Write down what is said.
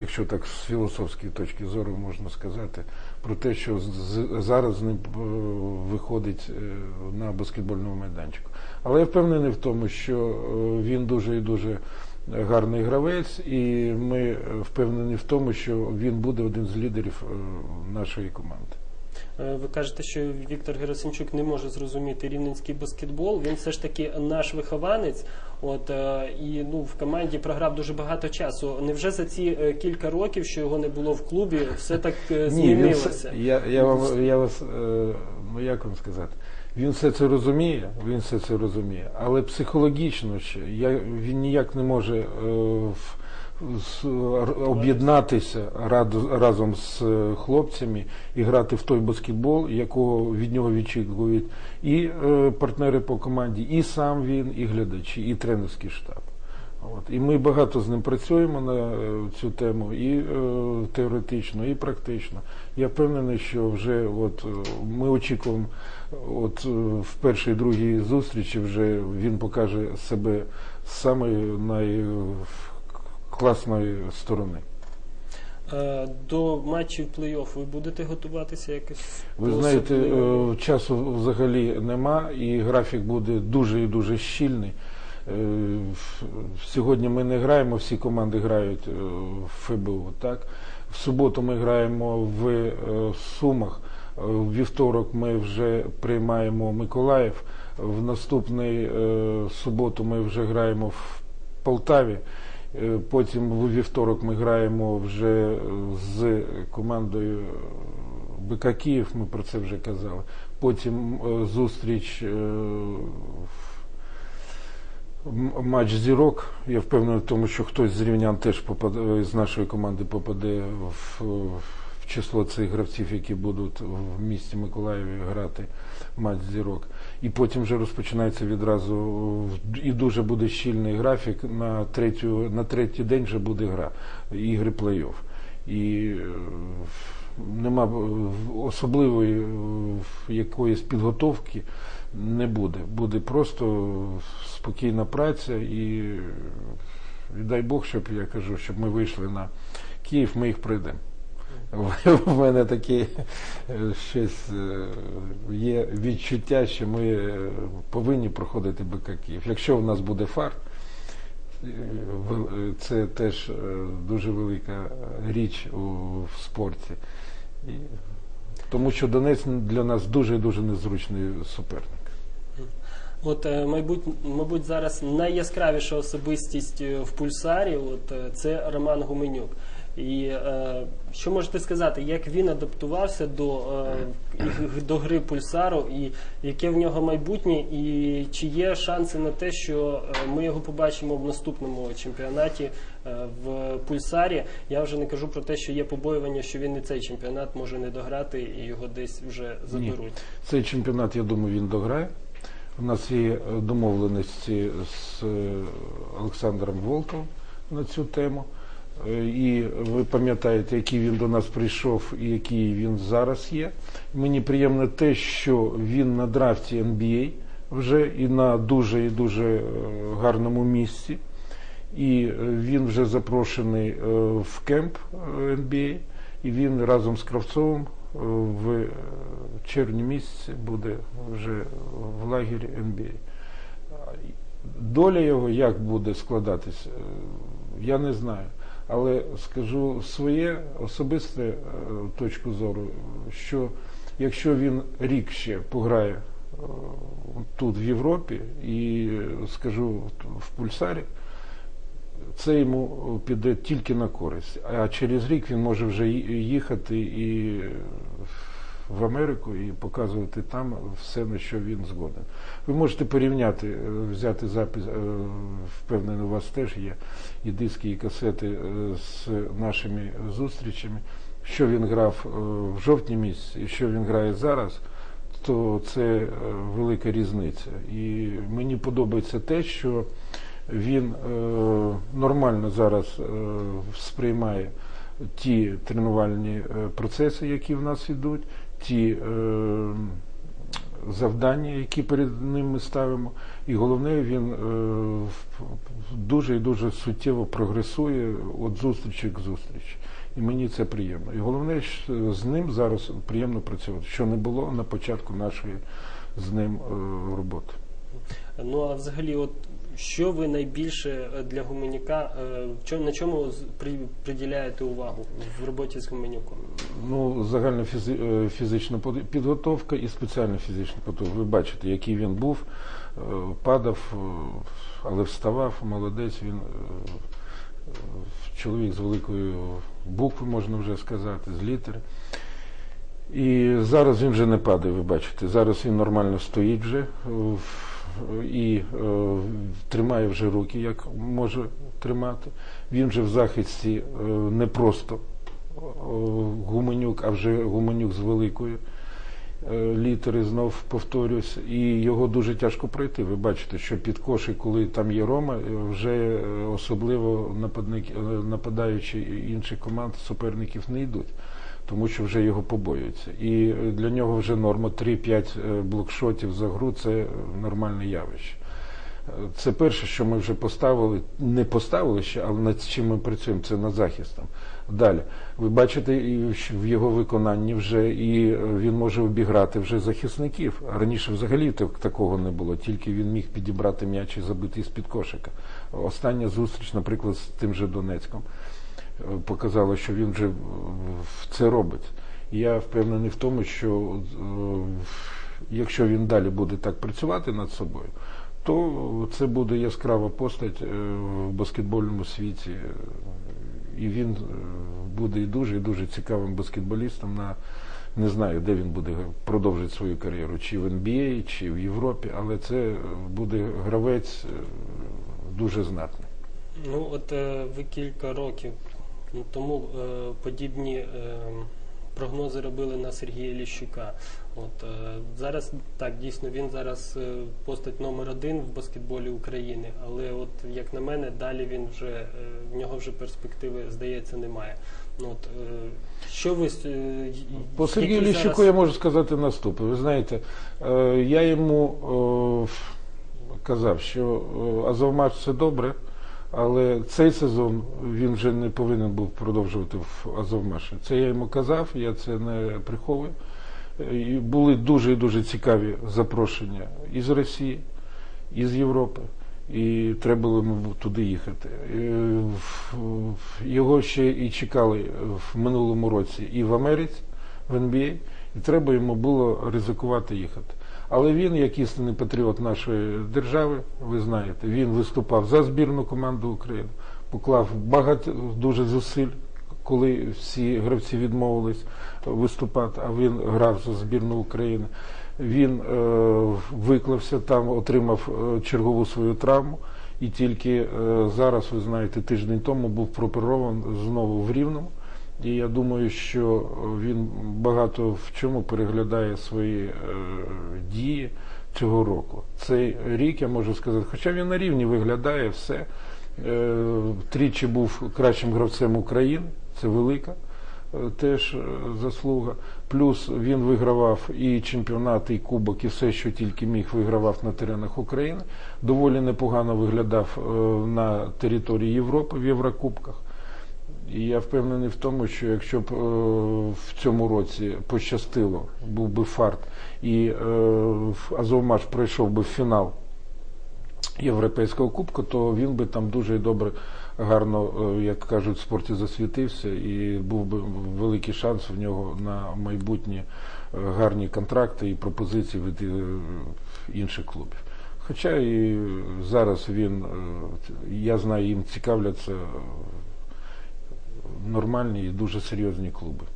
якщо так з філософської точки зору можна сказати, про те, що зараз не виходить е, на баскетбольному майданчику. Але я впевнений в тому, що е, він дуже і дуже гарний гравець, і ми впевнені в тому, що він буде один з лідерів е, нашої команди. Е, Ви кажете, що Віктор Герасимчук не може зрозуміти рівненський баскетбол. Він все ж таки наш вихованець. От е, і ну в команді програв дуже багато часу. Невже за ці е, кілька років, що його не було в клубі, все так е, Ні, він змінилося? я, я, вам, я вас, ну як вам сказати, він все це розуміє, він все це розуміє, але психологічно ще я, він ніяк не може е, об'єднатися разом з е, хлопцями і грати в той баскетбол, якого від нього відчікують і е, партнери по команді, і сам він, і глядачі, і тренерський штаб. От. І ми багато з ним працюємо на е, цю тему, і е, теоретично, і практично. Я впевнений, що вже от, ми очікуємо от, в першій другій зустрічі вже він покаже себе з самої найкласної сторони. Е, До матчів плей-офф ви будете готуватися якось? Ви знаєте, е, часу взагалі нема, і графік буде дуже і дуже щільний. Е, Сьогодні ми не граємо, всі команди грають в ФБУ. Так? В суботу ми граємо в Сумах. В вівторок ми вже приймаємо Миколаїв. В наступний суботу ми вже граємо в Полтаві. Е, Потім у вівторок ми граємо вже з командою е, БК Київ, ми про це вже казали. Потім е, зустріч матч зірок. Я впевнений в тому, що хтось з рівнян теж попаде з нашої команди попаде в, число цих гравців, які будуть в місті Миколаєві грати матч зірок. І потім вже розпочинається відразу і дуже буде щільний графік. На третю на третій день вже буде гра ігри плей-офф. І е, нема особливої е, якоїсь підготовки не буде. Буде просто спокійна праця і, і дай Бог, щоб я кажу, щоб ми вийшли на Київ, ми їх пройдемо. В мене таке е, щось е, є відчуття, що ми е, повинні проходити БК Київ. Якщо в нас буде фарт, це теж дуже велика річ в спорті. Тому що Донець для нас дуже дуже незручний суперник. От, мабуть, мабуть, зараз найяскравіша особистість в пульсарі от, це Роман Гуменюк. І е, що можете сказати, як він адаптувався до, е, до гри пульсару, і яке в нього майбутнє, і чи є шанси на те, що е, ми його побачимо в наступному чемпіонаті е, в пульсарі? Я вже не кажу про те, що є побоювання, що він і цей чемпіонат може не дограти і його десь вже заберуть. Цей чемпіонат, я думаю, він дограє. У нас є домовленості з е, Олександром Волковим на цю тему. Е, І ви пам'ятаєте, який він до нас прийшов і який він зараз є. Мені приємно те, що він на драфті NBA вже і на дуже і дуже е, гарному місці. І е, він вже запрошений в кемп NBA, і він разом з Кравцовим в червні місяці буде вже в лагері NBA. Доля його як буде складатися, я не знаю. Але скажу своє особисте е, точку зору, що якщо він рік ще пограє е, тут в Європі і скажу в пульсарі, це йому піде тільки на користь. А через рік він може вже їхати і в Америку і показувати там все, на що він згоден. Ви можете порівняти, е, взяти запис, е, впевнений, у вас теж є і диски, і касети е, з нашими зустрічами. Що він грав в жовтні місяці і що він грає зараз, то це велика різниця. І мені подобається те, що він нормально зараз сприймає ті тренувальні процеси, які в нас йдуть, ті е, завдання, які перед ним ми ставимо. І головне, він е, дуже і дуже суттєво прогресує від зустрічі к зустрічі. І мені це приємно. І головне, що з ним зараз приємно працювати, що не було на початку нашої з ним е, роботи. Ну а взагалі, от що ви найбільше е, для Гуменюка, е, на чому приділяєте увагу в роботі з Гуменюком? Ну, загальна е, фізична підготовка і спеціальна фізична підготовка. Ви бачите, який він був, падав, але вставав, молодець. Він чоловік з великої букви, можна вже сказати, з літери. І зараз він вже не падає, ви бачите. Зараз він нормально стоїть вже і е, тримає вже руки, як може тримати. Він вже в захисті е, не просто е, гуменюк, а вже гуменюк з великої літери, знов повторюсь, і його дуже тяжко пройти. Ви бачите, що під кошик, коли там є Рома, вже особливо нападаючі інших команд, суперників не йдуть. Тому що вже його побоюються. І для нього вже норма 3-5 е, блокшотів за гру це нормальне явище. Це перше, що ми вже поставили, не поставили ще, але над чим ми працюємо, це над захистом. Далі, ви бачите, в його виконанні вже і е, він може обіграти вже захисників. Раніше взагалі такого не було, тільки він міг підібрати м'яч і забити з-під кошика. Остання зустріч, наприклад, з тим же Донецьком, показала, що він вже це робить. Я впевнений в тому, що е, якщо він далі буде так працювати над собою, то це буде яскрава постать е, в баскетбольному світі. І він е, буде і дуже і дуже цікавим баскетболістом на не знаю, де він буде продовжити свою кар'єру, чи в NBA, чи в Європі, але це буде гравець дуже знатний. Ну, от ви кілька років тому е, подібні е, прогнози робили на Сергія Ліщука. От е, зараз так дійсно він зараз постать номер один в баскетболі України, але от як на мене, далі він вже в нього вже перспективи здається немає. Ну от що ви По Сергію зараз- Ліщуку я можу сказати наступне. Ви знаєте, я йому казав, що Азовмаш це добре, але цей сезон він вже не повинен був продовжувати в Азовмаші. Це я йому казав, я це не приховую. І були дуже і дуже цікаві запрошення із Росії, із Європи. І треба було туди їхати. Його ще і чекали в минулому році і в Америці, в NBA, і треба йому було ризикувати їхати. Але він, як істинний патріот нашої держави, ви знаєте, він виступав за збірну команду України, поклав багато дуже зусиль, коли всі гравці відмовились виступати, а він грав за збірну України. Він е, виклався там, отримав е, чергову свою травму. І тільки е, зараз, ви знаєте, тиждень тому був прооперований знову в Рівному. І я думаю, що він багато в чому переглядає свої е, дії цього року. Цей рік я можу сказати, хоча він на рівні виглядає все. Е, тричі був кращим гравцем України, це велика е, теж е, заслуга. Плюс він вигравав і чемпіонат, і кубок, і все, що тільки міг, вигравав на теренах України. Доволі непогано виглядав е, на території Європи в Єврокубках. І я впевнений в тому, що якщо б е, в цьому році пощастило, був би фарт, і е, Азовмаш пройшов би в фінал Європейського кубку, то він би там дуже добре, гарно, е, як кажуть, в спорті засвітився, і був би великий шанс в нього на майбутні гарні контракти і пропозиції від інших клубів. Хоча і зараз він, я знаю, їм цікавляться нормальні і дуже серйозні клуби.